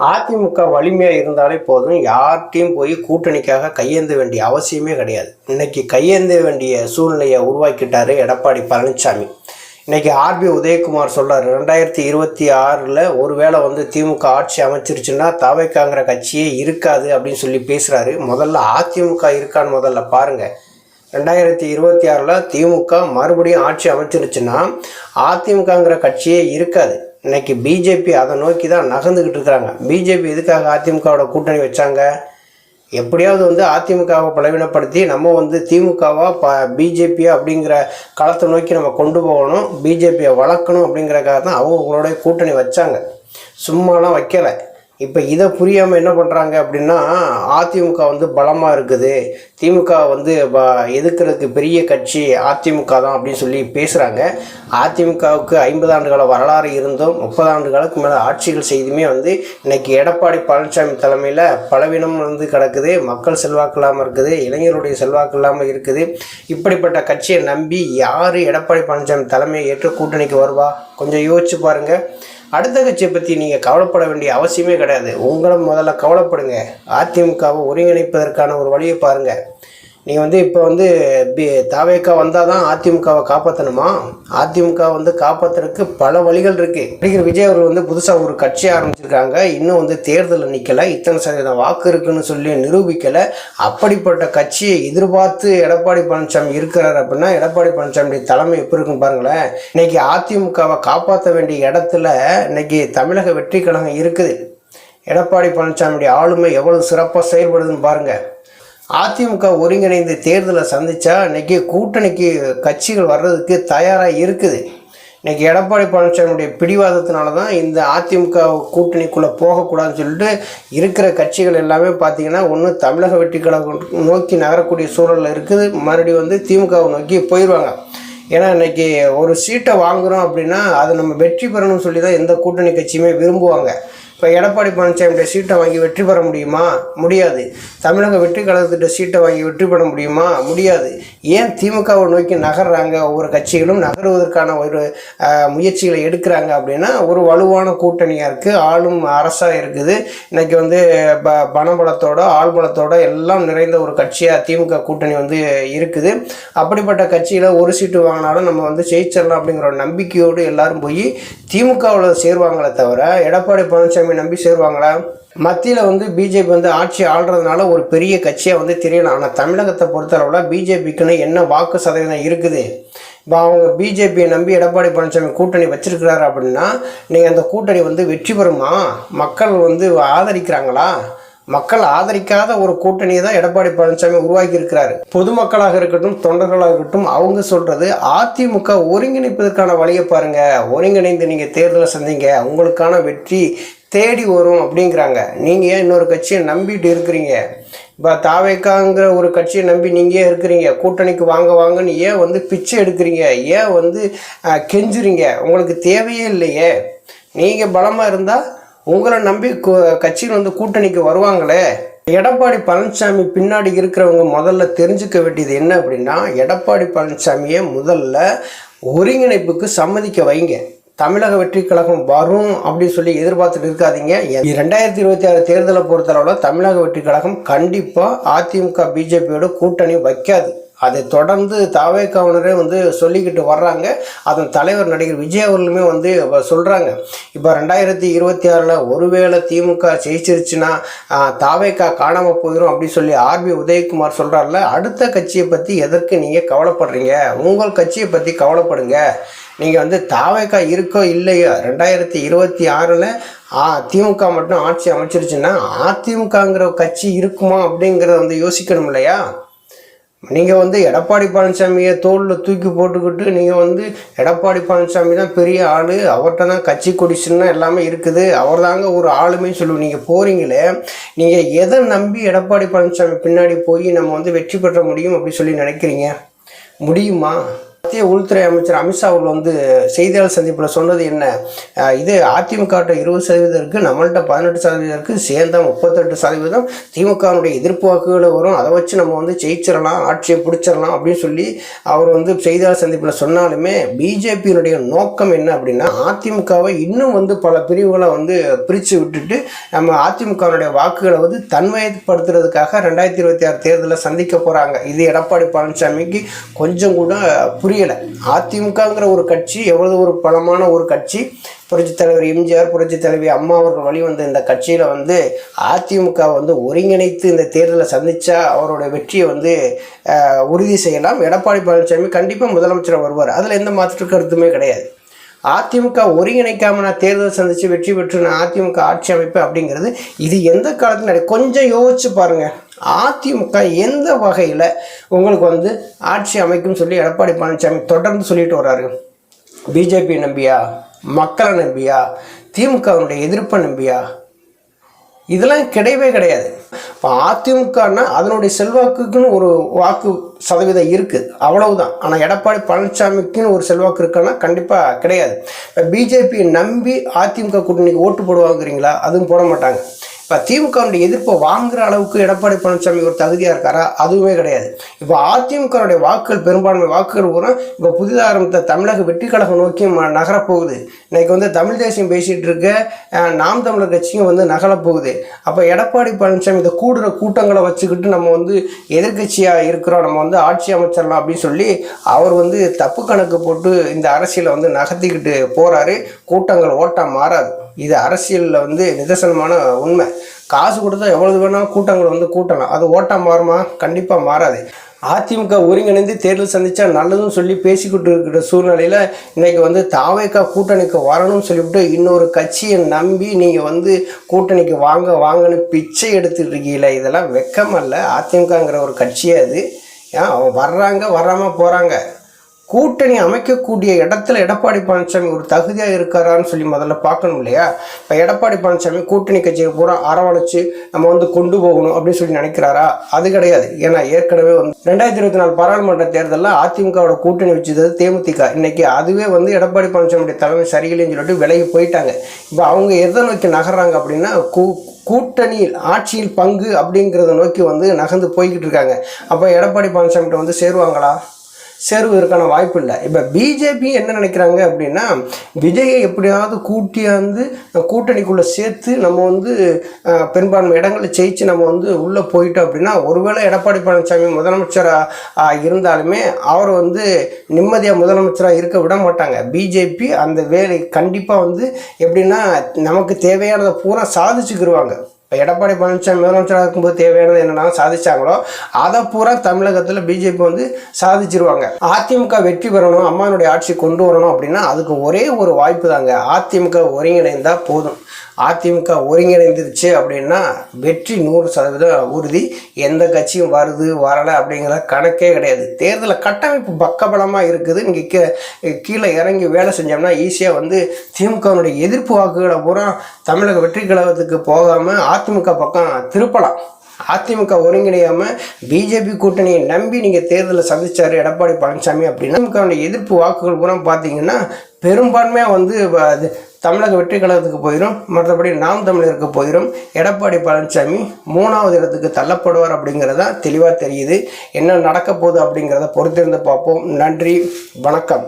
அதிமுக வலிமையாக இருந்தாலே போதும். யார்கிட்டையும் போய் கூட்டணிக்காக கையேந்த வேண்டிய அவசியமே கிடையாது. இன்னைக்கு கையேந்த வேண்டிய சூழ்நிலையை உருவாக்கிட்டாரு எடப்பாடி பழனிசாமி இன்னைக்கு ஆர்பி உதயகுமார் சொல்றாரு ரெண்டாயிரத்தி இருபத்தி ஆறில் ஒருவேளை வந்து திமுக ஆட்சி அமைச்சிருச்சுன்னா தவைக்காங்கிற கட்சியே இருக்காது அப்படின்னு சொல்லி பேசுகிறாரு முதல்ல அதிமுக இருக்கான்னு முதல்ல பாருங்கள் ரெண்டாயிரத்தி இருபத்தி ஆறில் திமுக மறுபடியும் ஆட்சி அமைச்சிருச்சுன்னா அதிமுகங்கிற கட்சியே இருக்காது. இன்னைக்கு பிஜேபி அதை நோக்கி தான் நகர்ந்துக்கிட்டு இருக்கிறாங்க. பிஜேபி எதுக்காக அதிமுகவோட கூட்டணி வச்சாங்க? எப்படியாவது வந்து அதிமுகவை பலவீனப்படுத்தி நம்ம வந்து திமுகவாக ப பிஜேபியா அப்படிங்கிற களத்தை நோக்கி நம்ம கொண்டு போகணும் பிஜேபியை வளர்க்கணும் அப்படிங்கிறக்காக தான் அவங்களோட கூட்டணி வச்சாங்க. சும்மாலாம் வைக்கலை. இப்போ இதை புரியாமல் என்ன பண்ணுறாங்க அப்படின்னா அதிமுக வந்து பலமாக இருக்குது. திமுக வந்து ப எதிர்க்கிறதுக்கு பெரிய கட்சி அதிமுக தான் அப்படின்னு சொல்லி பேசுகிறாங்க அதிமுகவுக்கு ஐம்பது ஆண்டுகால வரலாறு இருந்தும் முப்பது ஆண்டுகளுக்கு மேலே ஆட்சிகள் செய்துமே வந்து இன்னைக்கு எடப்பாடி பழனிசாமி தலைமையில் பலவீனம் வந்து கிடக்குது. மக்கள் செல்வாக்கு இல்லாமல் இருக்குது. இளைஞருடைய செல்வாக்கு இல்லாமல் இருக்குது. இப்படிப்பட்ட கட்சியை நம்பி யார் எடப்பாடி பழனிசாமி தலைமையை ஏற்று கூட்டணிக்கு வருவா? கொஞ்சம் யோசிச்சு பாருங்கள் அடுத்த கட்சியை பற்றி நீங்கள் கவலைப்பட வேண்டிய அவசியமே கிடையாது. உங்களை முதல்ல கவலைப்படுங்க. அதிமுகவை ஒருங்கிணைப்பதற்கான ஒரு வழியை பாருங்கள் நீ வந்து இப்போ வந்து பி தாவேக்கா வந்தால் தான் அதிமுகவை காப்பாற்றணுமா அதிமுக வந்து காப்பாற்றுறதுக்கு பல வழிகள் இருக்குது நடிகர் விஜய் அவர்கள் வந்து புதுசாக ஒரு கட்சி ஆரம்பிச்சிருக்காங்க. இன்னும் வந்து தேர்தலில் நிற்கலை இத்தனை சதவீதம் வாக்கு இருக்குன்னு சொல்லி நிரூபிக்கலை. அப்படிப்பட்ட கட்சியை எதிர்பார்த்து எடப்பாடி பழனிசாமி இருக்கிறார் அப்படின்னா எடப்பாடி பழனிசாமி தலைமை எப்படி இருக்குன்னு பாருங்களேன். இன்னைக்கு அதிமுகவை காப்பாற்ற வேண்டிய இடத்துல இன்னைக்கு தமிழக வெற்றி கழகம் இருக்குது. எடப்பாடி பழனிசாமியுடைய ஆளுமை எவ்வளவு சிறப்பாக செயல்படுதுன்னு பாருங்கள் அதிமுக ஒருங்கிணைந்து தேர்தலை சந்தித்தா இன்றைக்கி கூட்டணிக்கு கட்சிகள் வர்றதுக்கு தயாராக இருக்குது. இன்றைக்கி எடப்பாடி பழனிசாமியுடைய பிடிவாதத்தினால தான் இந்த அதிமுக கூட்டணிக்குள்ளே போகக்கூடாதுன்னு சொல்லிட்டு இருக்கிற கட்சிகள் எல்லாமே பார்த்தீங்கன்னா ஒன்று தமிழக வெற்றி கழகம் நோக்கி நகரக்கூடிய சூழலில் இருக்குது. மறுபடியும் வந்து திமுகவை நோக்கி போயிடுவாங்க ஏன்னா இன்னைக்கு ஒரு சீட்டை வாங்குகிறோம் அப்படின்னா அதை நம்ம வெற்றி பெறணும்னு சொல்லி தான் எந்த கூட்டணி கட்சியுமே விரும்புவாங்க. இப்போ எடப்பாடி பழனிசாமியுடைய சீட்டை வாங்கி வெற்றி பெற முடியுமா? முடியாது. தமிழக வெற்றி கழகத்திட்ட சீட்டை வாங்கி வெற்றி பெற முடியுமா? முடியாது. ஏன் திமுகவை நோக்கி நகர்றாங்க? ஒவ்வொரு கட்சிகளும் நகருவதற்கான ஒரு முயற்சிகளை எடுக்கிறாங்க அப்படின்னா ஒரு வலுவான கூட்டணியாக இருக்குது ஆளும் அரசாக இருக்குது. இன்றைக்கி வந்து ப பணபலத்தோட ஆள்பலத்தோட எல்லாம் நிறைந்த ஒரு கட்சியாக திமுக கூட்டணி வந்து இருக்குது. அப்படிப்பட்ட கட்சியில் ஒரு சீட்டு வாங்கினாலும் நம்ம வந்து ஜெயிச்சிடலாம் அப்படிங்கிற ஒரு நம்பிக்கையோடு எல்லாரும் போய் திமுகவில் சேருவாங்களே தவிர எடப்பாடி பழனிசாமி நம்பி சேருவாங்களா? மத்தியில் வந்து பிஜேபி வந்து ஆட்சி ஆள்றதுனால ஒரு பெரிய கட்சியாக வந்து தெரியலாம். ஆனால் தமிழகத்தை பொறுத்தளவில் பிஜேபிக்குன்னு என்ன வாக்கு சதவீதம் இருக்குது? இப்போ அவங்க பிஜேபியை நம்பி எடப்பாடி பழனிசாமி கூட்டணி வச்சிருக்கிறாரு அப்படின்னா நீங்கள் அந்த கூட்டணி வந்து வெற்றி பெறுமா? மக்கள் வந்து ஆதரிக்கிறாங்களா? மக்கள் ஆதரிக்காத ஒரு கூட்டணியை தான் எடப்பாடி பழனிசாமி உருவாக்கி இருக்கிறாரு. பொதுமக்களாக இருக்கட்டும் தொண்டர்களாக இருக்கட்டும் அவங்க சொல்றது அதிமுக ஒருங்கிணைப்பதற்கான வழியை பாருங்க. ஒருங்கிணைந்து நீங்க தேர்தலை சந்திங்க. உங்களுக்கான வெற்றி தேடி வரும் அப்படிங்கிறாங்க. நீங்கள் ஏன் இன்னொரு கட்சியை நம்பிட்டு இருக்கிறீங்க? இப்போ தாவேக்காங்கிற ஒரு கட்சியை நம்பி நீங்கள் ஏன் இருக்கிறீங்க? கூட்டணிக்கு வாங்க வாங்கன்னு ஏன் வந்து பிச்சை எடுக்கிறீங்க? ஏன் வந்து கெஞ்சுறீங்க? உங்களுக்கு தேவையே இல்லையே. நீங்கள் பலமாக இருந்தால் உங்களை நம்பி கு- கட்சியில் வந்து கூட்டணிக்கு வருவாங்களே. எடப்பாடி பழனிசாமி பின்னாடி இருக்கிறவங்க முதல்ல தெரிஞ்சுக்க வேண்டியது என்ன அப்படின்னா எடப்பாடி பழனிசாமியை முதல்ல ஒருங்கிணைப்புக்கு சம்மதிக்க வைங்க. தமிழக வெற்றி கழகம் வரும் அப்படின்னு சொல்லி எதிர்பார்த்துட்டு இருக்காதீங்க. ரெண்டாயிரத்தி இருபத்தி ஆறு தேர்தலை பொறுத்தளவில் தமிழக வெற்றி கழகம் கண்டிப்பாக அதிமுக பிஜேபியோட கூட்டணி வைக்காது. அதை தொடர்ந்து தாவேக்காவனரே வந்து சொல்லிக்கிட்டு வர்றாங்க. அதன் தலைவர் நடிகர் விஜய் அவர்களுமே வந்து சொல்கிறாங்க இப்போ ரெண்டாயிரத்தி இருபத்தி ஆறில் ஒருவேளை திமுக ஜெயிச்சிருச்சுன்னா தாவேக்கா காணாமல் போயிடும் அப்படின்னு சொல்லி ஆர்பி உதயகுமார் சொல்கிறார்ல அடுத்த கட்சியை பற்றி எதற்கு நீங்கள் கவலைப்படுறீங்க? உங்கள் கட்சியை பற்றி கவலைப்படுங்க. நீங்கள் வந்து தாவேக்கா இருக்கோ இல்லையோ ரெண்டாயிரத்தி இருபத்தி ஆறில் திமுக மட்டும் ஆட்சி அமைச்சிருச்சுன்னா அதிமுகங்கிற கட்சி இருக்குமா அப்படிங்கிறத வந்து யோசிக்கணும் இல்லையா? நீங்கள் வந்து எடப்பாடி பழனிசாமியை தோளில் தூக்கி போட்டுக்கிட்டு நீங்கள் வந்து எடப்பாடி பழனிசாமி தான் பெரிய ஆள். அவர்கிட்ட தான் கட்சி கொடிச்சுன்னா எல்லாமே இருக்குது. அவர் தாங்க ஒரு ஆளுமே சொல்லுவோம். நீங்கள் போகிறீங்களே நீங்கள் எதை நம்பி எடப்பாடி பழனிசாமி பின்னாடி போய் நம்ம வந்து வெற்றி பெற முடியும் அப்படி சொல்லி நினைக்கிறீங்க? முடியுமா? மத்திய உள்துறை அமைச்சர் அமித்ஷா அவர்கள் வந்து செய்தியாளர் சந்திப்பில் சொன்னது என்ன? இது அதிமுக இருபது சதவீதம் இருக்குது நம்மள்கிட்ட பதினெட்டு சதவீதம் இருக்குது சேர்ந்தா முப்பத்தெட்டு சதவீதம். திமுகவினுடைய எதிர்ப்பு வாக்குகளை வரும். அதை வச்சு நம்ம வந்து ஜெயிச்சிடலாம் ஆட்சியை பிடிச்சிடலாம் அப்படின்னு சொல்லி அவர் வந்து செய்தியாளர் சந்திப்பில் சொன்னாலுமே பிஜேபியினுடைய நோக்கம் என்ன அப்படின்னா அதிமுகவை இன்னும் வந்து பல பிரிவுகளை வந்து பிரித்து விட்டுட்டு நம்ம அதிமுகவினுடைய வாக்குகளை வந்து தன்மைப்படுத்துறதுக்காக ரெண்டாயிரத்தி இருபத்தி ஆறு தேர்தலில் சந்திக்க போகிறாங்க இது எடப்பாடி பழனிசாமிக்கு கொஞ்சம் கூட புரிய புரியலை. அதிமுகங்கிற ஒரு கட்சி எவ்வளவு ஒரு பலமான ஒரு கட்சி புரட்சி தலைவர் எம்ஜிஆர் புரட்சி தலைவி அம்மா அவர்கள் வழிவந்த இந்த கட்சியில் வந்து அதிமுக வந்து ஒருங்கிணைத்து இந்த தேர்தலை சந்தித்தா அவரோட வெற்றியை வந்து உறுதி செய்யலாம். எடப்பாடி பழனிசாமி கண்டிப்பாக முதலமைச்சர் வருவார். அதில் எந்த மாற்று கருத்துமே கிடையாது. அதிமுக ஒருங்கிணைக்காம நான் தேர்தல் சந்தித்து வெற்றி பெற்று நான் அதிமுக ஆட்சி அமைப்பு அப்படிங்கிறது இது எந்த காலத்தில் கொஞ்சம் யோசிச்சு பாருங்க. அதிமுக எந்த வகையில் உங்களுக்கு வந்து ஆட்சி அமைக்கும் சொல்லி எடப்பாடி பழனிசாமி தொடர்ந்து சொல்லிட்டு வர்றாரு? பிஜேபி நம்பியா? மக்களை நம்பியா? திமுகவினுடைய எதிர்ப்பை நம்பியா? இதெல்லாம் கிடையவே கிடையாது. இப்போ அதிமுகன்னா அதனுடைய செல்வாக்குக்குன்னு ஒரு வாக்கு சதவீதம் இருக்குது அவ்வளவுதான். ஆனால் எடப்பாடி பழனிசாமிக்குன்னு ஒரு செல்வாக்கு இருக்குன்னா கண்டிப்பாக கிடையாது. இப்போ பிஜேபியை நம்பி அதிமுக கூட்டணிக்கு ஓட்டு போடுவாங்கிறீங்களா? அதுவும் போட மாட்டாங்க. இப்போ திமுகவுடைய எதிர்ப்பை வாங்குற அளவுக்கு எடப்பாடி பழனிசாமி ஒரு தகுதியாக இருக்காரா? அதுவுமே கிடையாது. இப்போ அதிமுகவுடைய வாக்குகள் பெரும்பான்மை வாக்குகள் பூரா இப்போ புதிதாக ஆரம்பித்த தமிழக வெற்றி கழகம் நோக்கி நகரப்போகுது. இன்னைக்கு வந்து தமிழ் தேசியம் பேசிகிட்டு இருக்க நாம் தமிழர் கட்சியும் வந்து நகரப்போகுது. அப்போ எடப்பாடி பழனிசாமி இந்த கூடுற கூட்டங்களை வச்சுக்கிட்டு நம்ம வந்து எதிர்க்கட்சியாக இருக்கிறோம் நம்ம வந்து ஆட்சி அமைச்சிடலாம் அப்படின்னு சொல்லி அவர் வந்து தப்பு கணக்கு போட்டு இந்த அரசியலை வந்து நகர்த்திக்கிட்டு போகிறாரு கூட்டங்கள் ஓட்டம் மாறாது. இது அரசியலில் வந்து நிதர்சனமான உண்மை. காசு கொடுத்தா எவ்வளவு வேணாலும் கூட்டங்கள் வந்து கூட்டலாம். அது ஓட்டம் மாறுமா? கண்டிப்பாக மாறாது. அதிமுக ஒருங்கிணைந்து தேர்தல் சந்தித்தா நல்லதுன்னு சொல்லி பேசிக்கிட்டு இருக்கிற சூழ்நிலையில் இன்றைக்கி வந்து தாவேக்கா கூட்டணிக்கு வரணும்னு சொல்லிவிட்டு இன்னொரு கட்சியை நம்பி நீங்கள் வந்து கூட்டணிக்கு வாங்க வாங்கன்னு பிச்சை எடுத்துட்டு இருக்கீங்களே இதெல்லாம் வெக்கமல்ல. அதிமுகங்கிற ஒரு கட்சியே அது. ஏன்? அவங்க வர்றாங்க வராமல் போகிறாங்க கூட்டணி அமைக்கக்கூடிய இடத்துல எடப்பாடி பழனிசாமி ஒரு தகுதியாக இருக்காரான்னு சொல்லி முதல்ல பார்க்கணும் இல்லையா? இப்போ எடப்பாடி பழனிசாமி கூட்டணி கட்சியை பூரா அரவணைச்சு நம்ம வந்து கொண்டு போகணும் அப்படின்னு சொல்லி நினைக்கிறாரா? அது கிடையாது. ஏன்னா ஏற்கனவே வந்து ரெண்டாயிரத்தி இருபத்தி நாலு பாராளுமன்ற தேர்தலில் அதிமுகவோட கூட்டணி வச்சது தேமுதிக. இன்னைக்கு அதுவே வந்து எடப்பாடி பழனிசாமியுடைய தலைமை சரியில்லைன்னு சொல்லிட்டு விலகி போயிட்டாங்க. இப்போ அவங்க எதை நோக்கி நகர்றாங்க அப்படின்னா கூ கூட்டணியில் ஆட்சியில் பங்கு அப்படிங்கிறத நோக்கி வந்து நகர்ந்து போய்கிட்டு இருக்காங்க. அப்போ எடப்பாடி பழனிசாமிகிட்ட வந்து சேருவாங்களா? சேருவதற்கான வாய்ப்பு இல்லை இப்போ பிஜேபி என்ன நினைக்கிறாங்க அப்படின்னா விஜயை எப்படியாவது கூட்டியாந்து கூட்டணிக்குள்ளே சேர்த்து நம்ம வந்து பெரும்பான்மை இடங்களை ஜெயிச்சு நம்ம வந்து உள்ளே போயிட்டோம் அப்படின்னா ஒருவேளை எடப்பாடி பழனிசாமி முதலமைச்சராக இருந்தாலுமே அவர் வந்து நிம்மதியாக முதலமைச்சராக இருக்க விட மாட்டாங்க. பிஜேபி அந்த வேலை கண்டிப்பாக வந்து எப்படின்னா நமக்கு தேவையானதை பூரா சாதிச்சுக்கிடுவாங்க இப்போ எடப்பாடி பழனிசாமி முதலமைச்சராக இருக்கும்போது தேவையானது என்னென்னா சாதிச்சாங்களோ அதை பூரா தமிழகத்தில் பிஜேபி வந்து சாதிச்சிருவாங்க. அதிமுக வெற்றி பெறணும் அம்மானுடைய ஆட்சி கொண்டு வரணும் அப்படின்னா அதுக்கு ஒரே ஒரு வாய்ப்பு தாங்க. அதிமுக ஒருங்கிணைந்தால் போதும். அதிமுக ஒருங்கிணைந்துருச்சு அப்படின்னா வெற்றி நூறு சதவீதம் உறுதி. எந்த கட்சியும் வருது வரலை அப்படிங்கிற கணக்கே கிடையாது. தேர்தலில் கட்டமைப்பு பக்கபலமாக இருக்குது. இங்கே கீ கீழே இறங்கி வேலை செஞ்சோம்னா ஈஸியாக வந்து திமுகவினுடைய எதிர்ப்பு வாக்குகளை பூரா தமிழக வெற்றி கழகத்துக்கு போகாமல் அதிமுக பக்கம் திருப்பலாம். அதிமுக ஒருங்கிணையாம பிஜேபி கூட்டணியை நம்பி நீங்கள் தேர்தலில் சந்திச்சாரு எடப்பாடி பழனிசாமி அப்படின்னா திமுகவுடைய எதிர்ப்பு வாக்குகள் பூரா பார்த்தீங்கன்னா பெரும்பான்மையாக வந்து அது தமிழக வெற்றி கழகத்துக்கு போயிடும் மற்றபடி நாம் தமிழருக்கு போயிடும் எடப்பாடி பழனிசாமி மூணாவது இடத்துக்கு தள்ளப்படுவார் அப்படிங்கிறதா தெளிவாக தெரியுது. என்ன நடக்க போகுது அப்படிங்கிறத பொறுத்திருந்து பார்ப்போம். நன்றி. வணக்கம்.